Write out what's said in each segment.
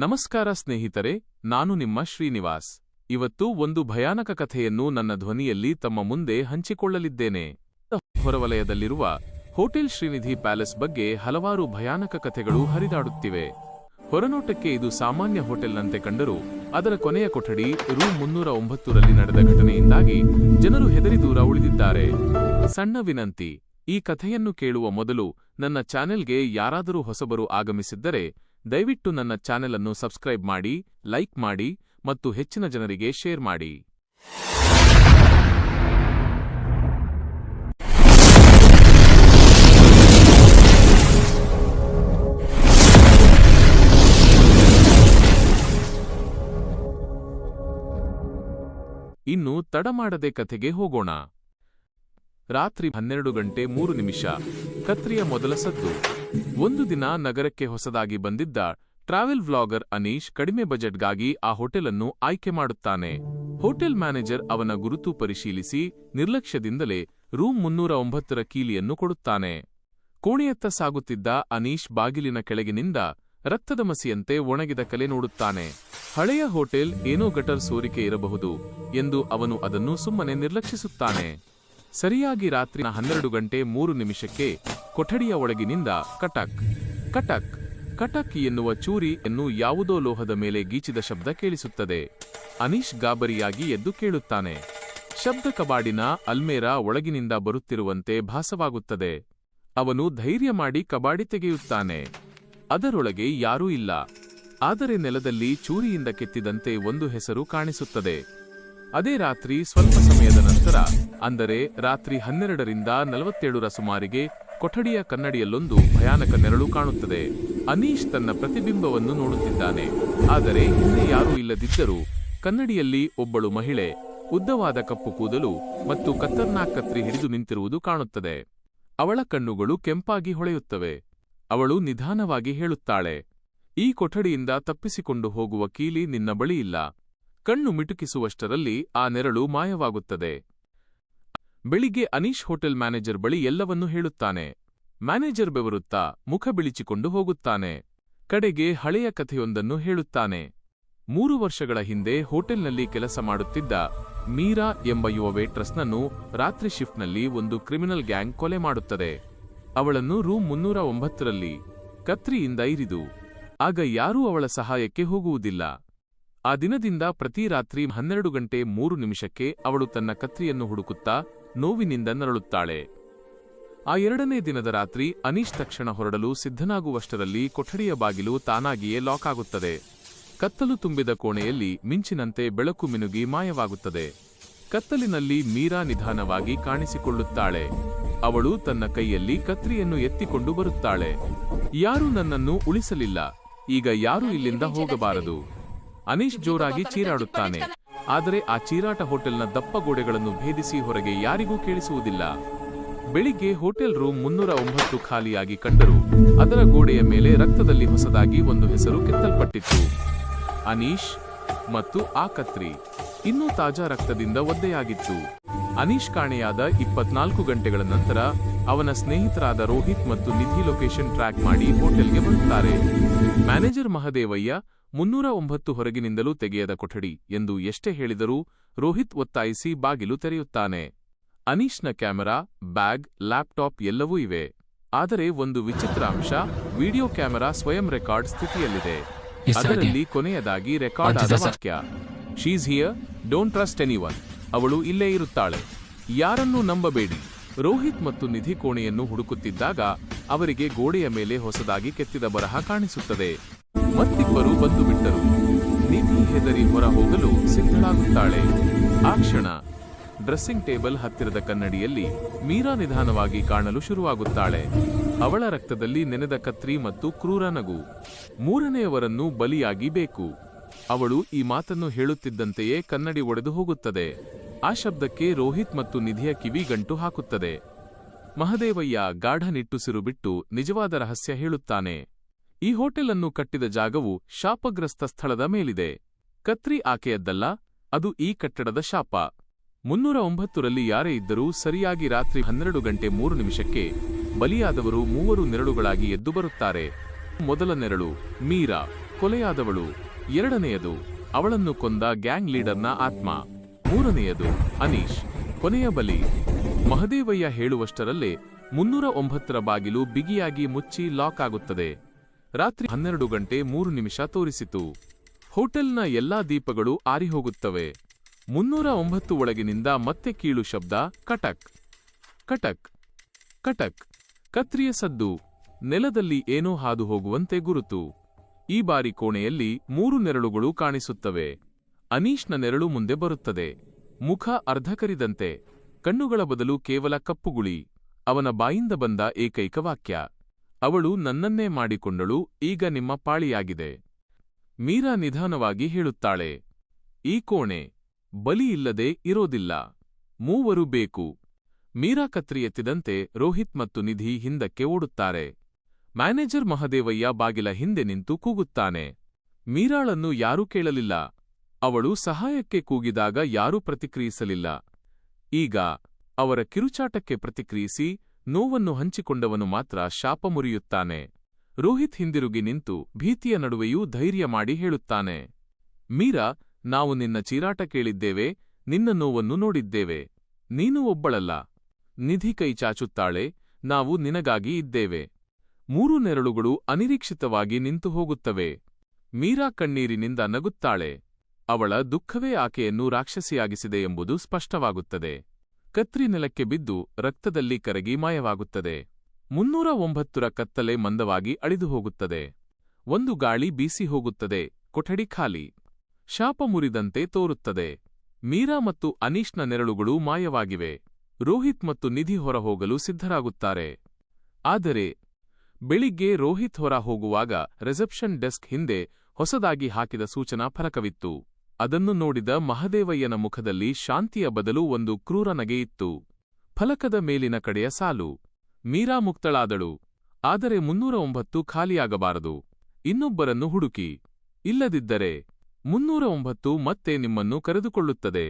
ನಮಸ್ಕಾರ ಸ್ನೇಹಿತರೆ, ನಾನು ನಿಮ್ಮ ಶ್ರೀನಿವಾಸ್. ಇವತ್ತು ಒಂದು ಭಯಾನಕ ಕಥೆಯನ್ನು ನನ್ನ ಧ್ವನಿಯಲ್ಲಿ ತಮ್ಮ ಮುಂದೆ ಹಂಚಿಕೊಳ್ಳಲಿದ್ದೇನೆ. ಹೊರವಲಯದಲ್ಲಿರುವ ಹೋಟೆಲ್ ಶ್ರೀನಿಧಿ ಪ್ಯಾಲೇಸ್ ಬಗ್ಗೆ ಹಲವಾರು ಭಯಾನಕ ಕಥೆಗಳು ಹರಿದಾಡುತ್ತಿವೆ. ಹೊರನೋಟಕ್ಕೆ ಇದು ಸಾಮಾನ್ಯ ಹೋಟೆಲ್ನಂತೆ ಕಂಡರೂ, ಅದರ ಕೊನೆಯ ಕೊಠಡಿ ರೂಮ್ ಮುನ್ನೂರ ಒಂಬತ್ತರಲ್ಲಿ ನಡೆದ ಘಟನೆಯಿಂದಾಗಿ ಜನರು ಹೆದರಿ ದೂರ ಉಳಿದಿದ್ದಾರೆ. ಸಣ್ಣ ವಿನಂತಿ, ಈ ಕಥೆಯನ್ನು ಕೇಳುವ ಮೊದಲು ನನ್ನ ಚಾನೆಲ್ಗೆ ಯಾರಾದರೂ ಹೊಸಬರು ಆಗಮಿಸಿದ್ದರೆ ದಯವಿಟ್ಟು ನನ್ನ ಚಾನೆಲ್ ಅನ್ನು ಸಬ್ಸ್ಕ್ರೈಬ್ ಮಾಡಿ, ಲೈಕ್ ಮಾಡಿ ಮತ್ತು ಹೆಚ್ಚಿನ ಜನರಿಗೆ ಶೇರ್ ಮಾಡಿ. ಇನ್ನು ತಡಮಾಡದೆ ಕಥೆಗೆ ಹೋಗೋಣ. ರಾತ್ರಿ ಹನ್ನೆರಡು ಗಂಟೆ ಮೂರು ನಿಮಿಷ. ಕತ್ರಿಯ ಮೊದಲ ಸದ್ದು. ಒಂದು ದಿನ ನಗರಕ್ಕೆ ಹೊಸದಾಗಿ ಬಂದಿದ್ದ ಟ್ರಾವೆಲ್ ವ್ಲಾಗರ್ ಅನೀಶ್ ಕಡಿಮೆ ಬಜೆಟ್ಗಾಗಿ ಆ ಹೋಟೆಲನ್ನು ಆಯ್ಕೆ ಮಾಡುತ್ತಾನೆ. ಹೋಟೆಲ್ ಮ್ಯಾನೇಜರ್ ಅವನ ಗುರುತು ಪರಿಶೀಲಿಸಿ ನಿರ್ಲಕ್ಷ್ಯದಿಂದಲೇ ರೂಮ್ ಮುನ್ನೂರ ಒಂಬತ್ತರ ಕೀಲಿಯನ್ನು ಕೊಡುತ್ತಾನೆ. ಕೋಣೆಯತ್ತ ಸಾಗುತ್ತಿದ್ದ ಅನೀಶ್ ಬಾಗಿಲಿನ ಕೆಳಗಿನಿಂದ ರಕ್ತದ ಮಸಿಯಂತೆ ಒಣಗಿದ ಕಲೆ ನೋಡುತ್ತಾನೆ. ಹಳೆಯ ಹೋಟೆಲ್ ಏನೋ ಗಟರ್ ಸೋರಿಕೆ ಇರಬಹುದು ಎಂದು ಅವನು ಅದನ್ನು ಸುಮ್ಮನೆ ನಿರ್ಲಕ್ಷಿಸುತ್ತಾನೆ. ಸರಿಯಾಗಿ ರಾತ್ರಿ ಹನ್ನೆರಡು ಗಂಟೆ ಮೂರು ನಿಮಿಷಕ್ಕೆ ಕೊಠಡಿಯ ಒಳಗಿನಿಂದ ಕಟಕ್ ಕಟಕ್ ಕಟಕ್ ಎನ್ನುವ ಚೂರಿ ಎನ್ನು ಯಾವುದೋ ಲೋಹದ ಮೇಲೆ ಗೀಚಿದ ಶಬ್ದ ಕೇಳಿಸುತ್ತದೆ. ಅನೀಶ್ ಗಾಬರಿಯಾಗಿ ಎದ್ದು ಕೇಳುತ್ತಾನೆ. ಶಬ್ದ ಕಬಾಡಿನ ಅಲ್ಮೇರಾ ಒಳಗಿನಿಂದ ಬರುತ್ತಿರುವಂತೆ ಭಾಸವಾಗುತ್ತದೆ. ಅವನು ಧೈರ್ಯ ಮಾಡಿ ಕಬಾಡಿ ತೆಗೆಯುತ್ತಾನೆ. ಅದರೊಳಗೆ ಯಾರೂ ಇಲ್ಲ. ಆದರೆ ನೆಲದಲ್ಲಿ ಚೂರಿಯಿಂದ ಕೆತ್ತಿದಂತೆ ಒಂದು ಹೆಸರು ಕಾಣಿಸುತ್ತದೆ. ಅದೇ ರಾತ್ರಿ ಸ್ವಲ್ಪ ಸಮಯದ ನಂತರ ಅಂದರೆ ರಾತ್ರಿ ಹನ್ನೆರಡರಿಂದ ನಲವತ್ತೇಳರ ಸುಮಾರಿಗೆ ಕೊಠಡಿಯ ಕನ್ನಡಿಯಲ್ಲೊಂದು ಭಯಾನಕ ನೆರಳು ಕಾಣುತ್ತದೆ. ಅನೀಶ್ ತನ್ನ ಪ್ರತಿಬಿಂಬವನ್ನು ನೋಡುತ್ತಿದ್ದಾನೆ. ಆದರೆ ಹಿಂದೆ ಯಾರೂ ಇಲ್ಲದಿದ್ದರೂ ಕನ್ನಡಿಯಲ್ಲಿ ಒಬ್ಬಳು ಮಹಿಳೆ, ಉದ್ದವಾದ ಕಪ್ಪು ಕೂದಲು ಮತ್ತು ಕತ್ತರ್ನಾಕ್ ಕತ್ರಿ ಹಿಡಿದು ನಿಂತಿರುವುದು ಕಾಣುತ್ತದೆ. ಅವಳ ಕಣ್ಣುಗಳು ಕೆಂಪಾಗಿ ಹೊಳೆಯುತ್ತವೆ. ಅವಳು ನಿಧಾನವಾಗಿ ಹೇಳುತ್ತಾಳೆ, ಈ ಕೊಠಡಿಯಿಂದ ತಪ್ಪಿಸಿಕೊಂಡು ಹೋಗುವ ಕೀಲಿ ನಿನ್ನ ಬಳಿಯಿಲ್ಲ ಕಣ್ಣು ಮಿಟುಕಿಸುವಷ್ಟರಲ್ಲಿ ಆ ನೆರಳು ಮಾಯವಾಗುತ್ತದೆ. ಬೆಳಿಗ್ಗೆ ಅನೀಶ್ ಹೋಟೆಲ್ ಮ್ಯಾನೇಜರ್ ಬಳಿ ಎಲ್ಲವನ್ನೂ ಹೇಳುತ್ತಾನೆ. ಮ್ಯಾನೇಜರ್ ಬೆವರುತ್ತಾ ಮುಖ ಬಿಳಿಚಿಕೊಂಡು ಹೋಗುತ್ತಾನೆ. ಕಡೆಗೆ ಹಳೆಯ ಕಥೆಯೊಂದನ್ನು ಹೇಳುತ್ತಾನೆ. ಮೂರು ವರ್ಷಗಳ ಹಿಂದೆ ಹೋಟೆಲ್ನಲ್ಲಿ ಕೆಲಸ ಮಾಡುತ್ತಿದ್ದ ಮೀರಾ ಎಂಬ ಯುವ ವೇಟ್ರಸ್ನನ್ನು ರಾತ್ರಿ ಶಿಫ್ಟ್ನಲ್ಲಿ ಒಂದು ಕ್ರಿಮಿನಲ್ ಗ್ಯಾಂಗ್ ಕೊಲೆ ಮಾಡುತ್ತದೆ. ಅವಳನ್ನು ರೂಮ್ ಮುನ್ನೂರ ಒಂಬತ್ತರಲ್ಲಿ ಕತ್ರಿಯಿಂದ ಇರಿದು, ಆಗ ಯಾರೂ ಅವಳ ಸಹಾಯಕ್ಕೆ ಹೋಗುವುದಿಲ್ಲ. ಆ ದಿನದಿಂದ ಪ್ರತಿ ರಾತ್ರಿ ಹನ್ನೆರಡು ಗಂಟೆ ಮೂರು ನಿಮಿಷಕ್ಕೆ ಅವಳು ತನ್ನ ಕತ್ರಿಯನ್ನು ಹುಡುಕುತ್ತಾ ನೋವಿನಿಂದ ನರಳುತ್ತಾಳೆ. ಆ ಎರಡನೇ ದಿನದ ರಾತ್ರಿ ಅನೀಶ್ ತಕ್ಷಣ ಹೊರಡಲು ಸಿದ್ಧನಾಗುವಷ್ಟರಲ್ಲಿ ಕೊಠಡಿಯ ಬಾಗಿಲು ತಾನಾಗಿಯೇ ಲಾಕ್ ಆಗುತ್ತದೆ. ಕತ್ತಲು ತುಂಬಿದ ಕೋಣೆಯಲ್ಲಿ ಮಿಂಚಿನಂತೆ ಬೆಳಕು ಮಿನುಗಿ ಮಾಯವಾಗುತ್ತದೆ. ಕತ್ತಲಿನಲ್ಲಿ ಮೀರಾ ನಿಧಾನವಾಗಿ ಕಾಣಿಸಿಕೊಳ್ಳುತ್ತಾಳೆ. ಅವಳು ತನ್ನ ಕೈಯಲ್ಲಿ ಕತ್ರಿಯನ್ನು ಎತ್ತಿಕೊಂಡು ಬರುತ್ತಾಳೆ. ಯಾರೂ ನನ್ನನ್ನು ಉಳಿಸಲಿಲ್ಲ. ಈಗ ಯಾರೂ ಇಲ್ಲಿಂದ ಹೋಗಬಾರದು. ಅನೀಶ್ ಜೋರಾಗಿ ಚೀರಾಡುತ್ತಾನೆ. ಆದರೆ ಆ ಚೀರಾಟ ಹೋಟೆಲ್ನ ದಪ್ಪ ಗೋಡೆಗಳನ್ನು ಭೇದಿಸಿ ಹೊರಗೆ ಯಾರಿಗೂ ಕೇಳಿಸುವುದಿಲ್ಲ. ಬೆಳಿಗ್ಗೆ ಹೋಟೆಲ್ ರೂಮ್ ಮುನ್ನೂರ ಒಂಬತ್ತು ಖಾಲಿಯಾಗಿ ಕಂಡರು ಅದರ ಗೋಡೆಯ ಮೇಲೆ ರಕ್ತದಲ್ಲಿ ಹೊಸದಾಗಿ ಒಂದು ಹೆಸರು ಕೆತ್ತಲ್ಪಟ್ಟಿತ್ತು. ಅನೀಶ್ ಮತ್ತು ಆ ಕತ್ರಿ ಇನ್ನೂ ತಾಜಾ ರಕ್ತದಿಂದ ಒದ್ದೆಯಾಗಿತ್ತು. ಅನೀಶ್ ಕಾಣೆಯಾದ ಇಪ್ಪತ್ನಾಲ್ಕು ಗಂಟೆಗಳ ನಂತರ ಅವನ ಸ್ನೇಹಿತರಾದ ರೋಹಿತ್ ಮತ್ತು ನಿಧಿ ಲೊಕೇಶನ್ ಟ್ರ್ಯಾಕ್ ಮಾಡಿ ಹೋಟೆಲ್ಗೆ ಬರುತ್ತಾರೆ ಮ್ಯಾನೇಜರ್ ಮಹದೇವಯ್ಯ ಮುನ್ನೂರ ಒಂಬತ್ತು ಹೊರಗಿನಿಂದಲೂ ತೆಗೆಯದ ಕೊಠಡಿ ಎಂದು ಎಷ್ಟೇ ಹೇಳಿದರೂ ರೋಹಿತ್ ಒತ್ತಾಯಿಸಿ ಬಾಗಿಲು ತೆರೆಯುತ್ತಾನೆ. ಅನೀಶ್ನ ಕ್ಯಾಮೆರಾ ಬ್ಯಾಗ್ ಲ್ಯಾಪ್ಟಾಪ್ ಎಲ್ಲವೂ ಇವೆ. ಆದರೆ ಒಂದು ವಿಚಿತ್ರ ಅಂಶ ವಿಡಿಯೋ ಕ್ಯಾಮೆರಾ ಸ್ವಯಂ ರೆಕಾರ್ಡ್ ಸ್ಥಿತಿಯಲ್ಲಿದೆ. ಅದರಲ್ಲಿ ಕೊನೆಯದಾಗಿ ರೆಕಾರ್ಡ್ ಆದ ವಾಕ್ಯ she's here don't trust anyone ಅವಳು ಇಲ್ಲೇ ಇರುತ್ತಾಳೆ. ಯಾರನ್ನೂ ನಂಬಬೇಡಿ. ರೋಹಿತ್ ಮತ್ತು ನಿಧಿ ಕೋಣೆಯನ್ನು ಹುಡುಕುತ್ತಿದ್ದಾಗ ಅವರಿಗೆ ಗೋಡೆಯ ಮೇಲೆ ಹೊಸದಾಗಿ ಕೆತ್ತಿದ ಬರಹ ಕಾಣಿಸುತ್ತದೆ. ಮತ್ತಿಬ್ಬರು ಬಂದು ಬಿಟ್ಟರು. ನಿಧಿ ಹೆದರಿ ಹೊರ ಹೋಗಲು ಸಿದ್ಧಳಾಗುತ್ತಾಳೆ. ಆ ಕ್ಷಣ ಡ್ರೆಸ್ಸಿಂಗ್ ಟೇಬಲ್ ಹತ್ತಿರದ ಕನ್ನಡಿಯಲ್ಲಿ ಮೀರಾ ನಿಧಾನವಾಗಿ ಕಾಣಲು ಶುರುವಾಗುತ್ತಾಳೆ. ಅವಳ ರಕ್ತದಲ್ಲಿ ನೆನೆದ ಕತ್ರಿ ಮತ್ತು ಕ್ರೂರ ನಗು. ಮೂರನೆಯವರನ್ನು ಬಲಿಯಾಗಿ ಬೇಕು. ಅವಳು ಈ ಮಾತನ್ನು ಹೇಳುತ್ತಿದ್ದಂತೆಯೇ ಕನ್ನಡಿ ಒಡೆದು ಹೋಗುತ್ತದೆ. ಆ ಶಬ್ದಕ್ಕೆ ರೋಹಿತ್ ಮತ್ತು ನಿಧಿಯ ಕಿವಿ ಗಂಟು ಹಾಕುತ್ತದೆ. ಮಹದೇವಯ್ಯ ಗಾಢ ನಿಟ್ಟುಸಿರು ಬಿಟ್ಟು ನಿಜವಾದ ರಹಸ್ಯ ಹೇಳುತ್ತಾನೆ. ಈ ಹೋಟೆಲ್ ಅನ್ನು ಕಟ್ಟಿದ ಜಾಗವು ಶಾಪಗ್ರಸ್ತ ಸ್ಥಳದ ಮೇಲಿದೆ. ಕತ್ರಿ ಆಕೆಯದ್ದಲ್ಲ, ಅದು ಈ ಕಟ್ಟಡದ ಶಾಪ. ಮುನ್ನೂರ ಒಂಬತ್ತರಲ್ಲಿ ಯಾರೇ ಇದ್ದರೂ ಸರಿಯಾಗಿ ರಾತ್ರಿ ಹನ್ನೆರಡು ಗಂಟೆ ಮೂರು ನಿಮಿಷಕ್ಕೆ ಬಲಿಯಾದವರು ಮೂವರು ನೆರಳುಗಳಾಗಿ ಎದ್ದು ಬರುತ್ತಾರೆ. ಮೊದಲ ನೆರಳು, ಮೀರಾ. ಕೊಲೆಯಾದವಳು. ಎರಡನೆಯದು, ಅವಳನ್ನು ಕೊಂದ ಗ್ಯಾಂಗ್ ಲೀಡರ್ನ ಆತ್ಮ. ಮೂರನೆಯದು, ಅನೀಶ್. ಕೊನೆಯ ಬಲಿ. ಮಹದೇವಯ್ಯ ಹೇಳುವಷ್ಟರಲ್ಲೇ ಮುನ್ನೂರ ಒಂಬತ್ತರ ಬಾಗಿಲು ಬಿಗಿಯಾಗಿ ಮುಚ್ಚಿ ಲಾಕ್ ಆಗುತ್ತದೆ. ರಾತ್ರಿ ಹನ್ನೆರಡು ಗಂಟೆ ಮೂರು ನಿಮಿಷ ತೋರಿಸಿತು. ಹೋಟೆಲ್ನ ಎಲ್ಲಾ ದೀಪಗಳು ಆರಿಹೋಗುತ್ತವೆ. ಮುನ್ನೂರ ಒಂಬತ್ತು ಒಳಗಿನಿಂದ ಮತ್ತೆ ಕೀಳು ಶಬ್ದ, ಕಟಕ್. ಕಟಕ್. ಕಟಕ್. ಕತ್ರಿಯ ಸದ್ದು. ನೆಲದಲ್ಲಿ ಏನೋ ಹಾದು ಹೋಗುವಂತೆ ಗುರುತು. ಈ ಬಾರಿ ಕೋಣೆಯಲ್ಲಿ ಮೂರು ನೆರಳುಗಳು ಕಾಣಿಸುತ್ತವೆ. ಅನೀಶ್ನ ನೆರಳು ಮುಂದೆ ಬರುತ್ತದೆ. ಮುಖ ಅರ್ಧಕರಿದಂತೆ. ಕಣ್ಣುಗಳ ಬದಲು ಕೇವಲ ಕಪ್ಪುಗುಳಿ. ಅವನ ಬಾಯಿಂದ ಬಂದ ಏಕೈಕ ವಾಕ್ಯ. ಅವಳು ನನ್ನನ್ನೇ ಮಾಡಿಕೊಂಡಳು, ಈಗ ನಿಮ್ಮ ಪಾಳಿಯಾಗಿದೆ. ಮೀರಾ ನಿಧಾನವಾಗಿ ಹೇಳುತ್ತಾಳೆ, ಈ ಕೋಣೆ ಬಲಿ ಇಲ್ಲದೆ ಇರೋದಿಲ್ಲ, ಮೂವರು ಬೇಕು. ಮೀರಾ ಕತ್ರಿ ಎತ್ತಿದಂತೆ ರೋಹಿತ್ ಮತ್ತು ನಿಧಿ ಹಿಂದಕ್ಕೆ ಓಡುತ್ತಾರೆ. ಮ್ಯಾನೇಜರ್ ಮಹದೇವಯ್ಯ ಬಾಗಿಲ ಹಿಂದೆ ನಿಂತು ಕೂಗುತ್ತಾನೆ. ಮೀರಾಳನ್ನು ಯಾರೂ ಕೇಳಲಿಲ್ಲ. ಅವಳು ಸಹಾಯಕ್ಕೆ ಕೂಗಿದಾಗ ಯಾರೂ ಪ್ರತಿಕ್ರಿಯಿಸಲಿಲ್ಲ. ಈಗ ಅವರ ಕಿರುಚಾಟಕ್ಕೆ ಪ್ರತಿಕ್ರಿಯಿಸಿ ನೋವನ್ನು ಹಂಚಿಕೊಂಡವನು ಮಾತ್ರ ಶಾಪ ಮುರಿಯುತ್ತಾನೆ. ರೋಹಿತ್ ಹಿಂದಿರುಗಿ ನಿಂತು ಭೀತಿಯ ನಡುವೆಯೂ ಧೈರ್ಯ ಮಾಡಿ ಹೇಳುತ್ತಾನೆ, ಮೀರಾ, ನಾವು ನಿನ್ನ ಚೀರಾಟ ಕೇಳಿದ್ದೇವೆ, ನಿನ್ನ ನೋವನ್ನು ನೋಡಿದ್ದೇವೆ. ನೀನು ಒಬ್ಬಳಲ್ಲ. ನಿಧಿ ಕೈ ಚಾಚುತ್ತಾಳೆ, ನಾವು ನಿನಗಾಗಿ ಇದ್ದೇವೆ. ಮೂರು ನೆರಳುಗಳು ಅನಿರೀಕ್ಷಿತವಾಗಿ ನಿಂತು ಹೋಗುತ್ತವೆ. ಮೀರಾ ಕಣ್ಣೀರಿನಿಂದ ನಗುತ್ತಾಳೆ. ಅವಳ ದುಃಖವೇ ಆಕೆಯನ್ನು ರಾಕ್ಷಸಿಯಾಗಿಸಿದೆ ಎಂಬುದು ಸ್ಪಷ್ಟವಾಗುತ್ತದೆ. ಕತ್ರಿ ನೆಲಕ್ಕೆ ಬಿದ್ದು ರಕ್ತದಲ್ಲಿ ಕರಗಿ ಮಾಯವಾಗುತ್ತದೆ. ಮುನ್ನೂರ ಒಂಬತ್ತರ ಕತ್ತಲೆ ಮಂದವಾಗಿ ಅಳಿದು ಹೋಗುತ್ತದೆ. ಒಂದು ಗಾಳಿ ಬೀಸಿ ಹೋಗುತ್ತದೆ, ಕೊಠಡಿ ಖಾಲಿ. ಶಾಪ ಮುರಿದಂತೆ ತೋರುತ್ತದೆ. ಮೀರಾ ಮತ್ತು ಅನೀಶ್ನ ನೆರಳುಗಳು ಮಾಯವಾಗಿವೆ. ರೋಹಿತ್ ಮತ್ತು ನಿಧಿ ಹೊರಹೋಗಲು ಸಿದ್ಧರಾಗುತ್ತಾರೆ. ಆದರೆ, ಬೆಳಿಗ್ಗೆ ರೋಹಿತ್ ಹೊರ ಹೋಗುವಾಗ ರಿಸೆಪ್ಷನ್ ಡೆಸ್ಕ್ ಹಿಂದೆ ಹೊಸದಾಗಿ ಹಾಕಿದ ಸೂಚನಾ ಫಲಕವಿತ್ತು. ಅದನ್ನು ನೋಡಿದ ಮಹದೇವಯ್ಯನ ಮುಖದಲ್ಲಿ ಶಾಂತಿಯ ಬದಲು ಒಂದು ಕ್ರೂರ ನಗೆಯಿತ್ತು ಫಲಕದ ಮೇಲಿನ ಕಡೆಯ ಸಾಲು. ಮೀರಾ ಮುಕ್ತಳಾದಳು. ಆದರೆ ಮುನ್ನೂರ ಒಂಬತ್ತು ಖಾಲಿಯಾಗಬಾರದು. ಇನ್ನೊಬ್ಬರನ್ನು ಹುಡುಕಿ. ಇಲ್ಲದಿದ್ದರೆ ಮುನ್ನೂರ ಒಂಬತ್ತು ಮತ್ತೆ ನಿಮ್ಮನ್ನು ಕರೆದುಕೊಳ್ಳುತ್ತದೆ.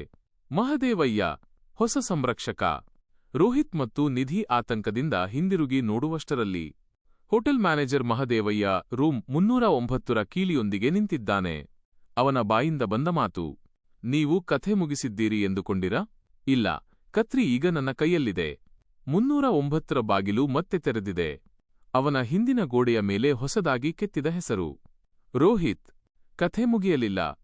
ಮಹದೇವಯ್ಯ, ಹೊಸ ಸಂರಕ್ಷಕ. ರೋಹಿತ್ ಮತ್ತು ನಿಧಿ ಆತಂಕದಿಂದ ಹಿಂದಿರುಗಿ ನೋಡುವಷ್ಟರಲ್ಲಿ. ಹೋಟೆಲ್ ಮ್ಯಾನೇಜರ್ ಮಹದೇವಯ್ಯ, ರೂಮ್ ಮುನ್ನೂರ ಒಂಬತ್ತರ ಕೀಲಿಯೊಂದಿಗೆ ನಿಂತಿದ್ದಾನೆ. ಅವನ ಬಾಯಿಂದ ಬಂದ ಮಾತು, ನೀವು ಕಥೆ ಮುಗಿಸಿದ್ದೀರಿ ಎಂದುಕೊಂಡಿರಾ? ಇಲ್ಲ, ಕತ್ರಿ ಈಗ ನನ್ನ ಕೈಯಲ್ಲಿದೆ. ಮುನ್ನೂರ ಒಂಬತ್ತರ ಬಾಗಿಲು ಮತ್ತೆ ತೆರೆದಿದೆ. ಅವನ ಹಿಂದಿನ ಗೋಡೆಯ ಮೇಲೆ ಹೊಸದಾಗಿ ಕೆತ್ತಿದ ಹೆಸರು. ರೋಹಿತ್, ಕಥೆ ಮುಗಿಯಲಿಲ್ಲ.